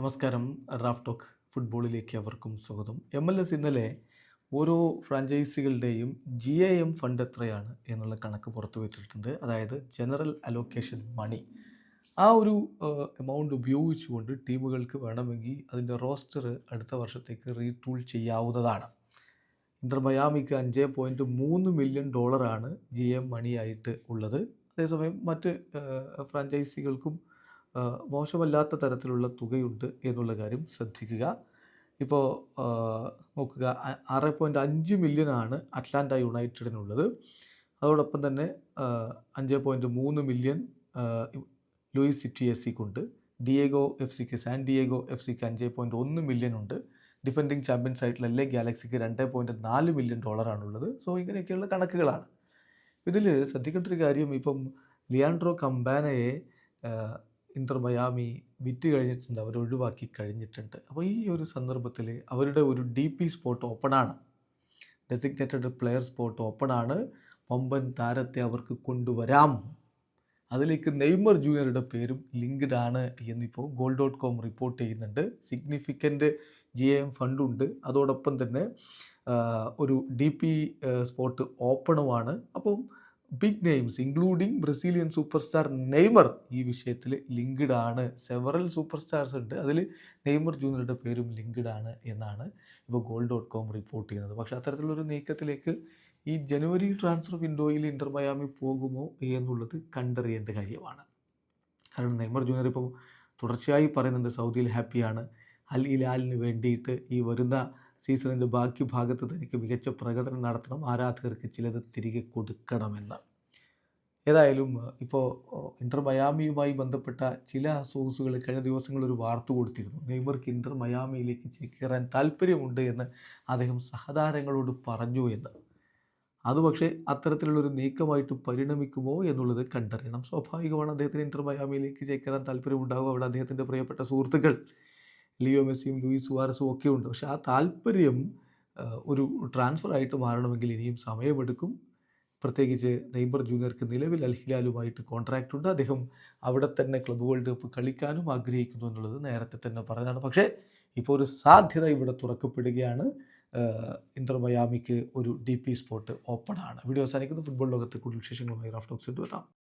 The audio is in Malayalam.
നമസ്കാരം. റാഫ് ടോക്ക് ഫുട്ബോളിലേക്ക് അവർക്കും സ്വാഗതം. എം എൽ എസ് ഇന്നലെ ഓരോ ഫ്രാഞ്ചൈസികളുടെയും ജി എ എം ഫണ്ട് എത്രയാണ് എന്നുള്ള കണക്ക് പുറത്തുവിട്ടിട്ടുണ്ട് അതായത് ജനറൽ അലോക്കേഷൻ മണി. ആ ഒരു എമൗണ്ട് ഉപയോഗിച്ചുകൊണ്ട് ടീമുകൾക്ക് വേണമെങ്കിൽ അതിന്റെ റോസ്റ്റർ അടുത്ത വർഷത്തേക്ക് റീടൂൾ ചെയ്യാവുന്നതാണ്. ഇന്റർ മയാമിക്ക് അഞ്ച് പോയിന്റ് മൂന്ന് മില്യൺ ഡോളറാണ് ജി എം മണിയായിട്ട് ഉള്ളത്. അതേസമയം മറ്റ് ഫ്രാഞ്ചൈസികൾക്കും മോശമല്ലാത്ത തരത്തിലുള്ള തുകയുണ്ട് എന്നുള്ള കാര്യം ശ്രദ്ധിക്കുക. ഇപ്പോൾ നോക്കുക ആറ് പോയിന്റ് അഞ്ച് മില്യനാണ് അറ്റ്ലാന്റ യുണൈറ്റഡിനുള്ളത്. അതോടൊപ്പം തന്നെ അഞ്ച് പോയിന്റ് മൂന്ന് മില്യൺ ലൂയിസ് സിറ്റി എസ് സിക്കുണ്ട് ഡിയേഗോ എഫ് സിക്ക് സാൻ ഡിയേഗോ എഫ് സിക്ക് അഞ്ച് പോയിന്റ് ഒന്ന് മില്യൺ ഉണ്ട്. ഡിഫൻഡിങ് ചാമ്പ്യൻസ് ആയിട്ടുള്ള എല്ലേ ഗാലക്സിക്ക് രണ്ട് പോയിന്റ് നാല് മില്യൺ ഡോളറാണുള്ളത് സോ ഇങ്ങനെയൊക്കെയുള്ള കണക്കുകളാണ്. ഇതിൽ ശ്രദ്ധിക്കേണ്ട ഒരു കാര്യം ഇപ്പം ലിയാൻഡ്രോ കമ്പാനയെ ആഹ്, ഇന്റർ മയാമി വിറ്റ് കഴിഞ്ഞിട്ടുണ്ട് അവർ ഒഴിവാക്കി കഴിഞ്ഞിട്ടുണ്ട്. അപ്പോൾ ഈ ഒരു സന്ദർഭത്തിൽ അവരുടെ ഒരു ഡി പി സ്പോട്ട് ഓപ്പണാണ് ഡെസിഗ്നേറ്റഡ് പ്ലെയർ സ്പോട്ട് ഓപ്പണാണ് പമ്പൻ താരത്തെ അവർക്ക് കൊണ്ടുവരാം. അതിലേക്ക് നെയ്മർ ജൂനിയറുടെ പേരും ലിങ്ക്ഡ് ആണ് എന്നിപ്പോൾ ഗോൾ ഡോട്ട് കോം റിപ്പോർട്ട് ചെയ്യുന്നുണ്ട്. സിഗ്നിഫിക്കന്റ് ജി എം ഫണ്ടുണ്ട് അതോടൊപ്പം തന്നെ ഒരു ഡി പി സ്പോട്ട് ഓപ്പണുമാണ് അപ്പം big names including Brazilian super star Neymar ഈ വിഷയത്തിൽ ലിങ്ക്ഡ് ആണ്. സെവറൽ സൂപ്പർ സ്റ്റാർസ് ഉണ്ട്. അതിൽ നെയ്മർ ജൂനിയറുടെ പേരും ലിങ്ക്ഡ് ആണ് എന്നാണ് ഇപ്പോൾ ഗോൾ ഡോട്ട് കോം റിപ്പോർട്ട് ചെയ്യുന്നത്. പക്ഷേ അത്തരത്തിലൊരു നീക്കത്തിലേക്ക് ഈ ജനുവരി ട്രാൻസ്ഫർ വിൻഡോയിൽ ഇന്റർ മയാമി പോകുമോ എന്നുള്ളത് കണ്ടറിയേണ്ട കാര്യമാണ്. കാരണം നെയ്മർ ജൂനിയർ ഇപ്പോൾ തുടർച്ചയായി പറയുന്നുണ്ട് സൗദിയിൽ ഹാപ്പിയാണ് അൽ ഇലാലിന് വേണ്ടിയിട്ട് ഈ വരുന്ന സീസണിന്റെ ബാക്കി ഭാഗത്ത് തനിക്ക് മികച്ച പ്രകടനം നടത്തണം. ആരാധകർക്ക് ചിലത് തിരികെ കൊടുക്കണമെന്ന്. ഏതായാലും ഇപ്പോൾ ഇന്റർ മയാമിയുമായി ബന്ധപ്പെട്ട ചില സോഴ്സുകൾ കഴിഞ്ഞ ദിവസങ്ങളിൽ ഒരു വാർത്ത കൊടുത്തിരുന്നു. നെയ്മർക്ക് ഇന്റർ മയാമിയിലേക്ക് ചേക്കേറാൻ താല്പര്യമുണ്ട് എന്ന് അദ്ദേഹം സഹതാരങ്ങളോട് പറഞ്ഞു എന്ന്. അത് പക്ഷേ അത്തരത്തിലുള്ളൊരു നീക്കമായിട്ട് പരിണമിക്കുമോ എന്നുള്ളത് കണ്ടറിയണം. സ്വാഭാവികമാണ് അദ്ദേഹത്തിന് ഇന്റർ മയാമിയിലേക്ക് ചേക്കേറാൻ താല്പര്യമുണ്ടാകും അവിടെ അദ്ദേഹത്തിന്റെ പ്രിയപ്പെട്ട സുഹൃത്തുക്കൾ ലിയോ മെസ്സിയും ലൂയിസ് സുവാരസും ഒക്കെ ഉണ്ട്. പക്ഷെ ആ താല്പര്യം ഒരു ട്രാൻസ്ഫർ ആയിട്ട് മാറണമെങ്കിൽ ഇനിയും സമയമെടുക്കും. പ്രത്യേകിച്ച് നെയ്മർ ജൂനിയർക്ക് നിലവിൽ അൽ ഹിലാലുമായിട്ട് കോൺട്രാക്റ്റ് ഉണ്ട്. അദ്ദേഹം അവിടെ തന്നെ ക്ലബ് വേൾഡ് കപ്പ് കളിക്കാനും ആഗ്രഹിക്കുന്നു എന്നുള്ളത് നേരത്തെ തന്നെ പറഞ്ഞതാണ്. പക്ഷേ ഇപ്പോൾ ഒരു സാധ്യത ഇവിടെ തുറക്കപ്പെടുകയാണ്. ഇന്റർ മയാമിക്ക് ഒരു ഡി പി സ്പോട്ട് ഓപ്പൺ ആണ്. വീഡിയോ അവസാനിക്കുന്നത് ഫുട്ബോൾ ലോകത്തെ കൂടുതൽ വിശേഷങ്ങളുമായി റാഫ് ടോക്സ് എത്താം.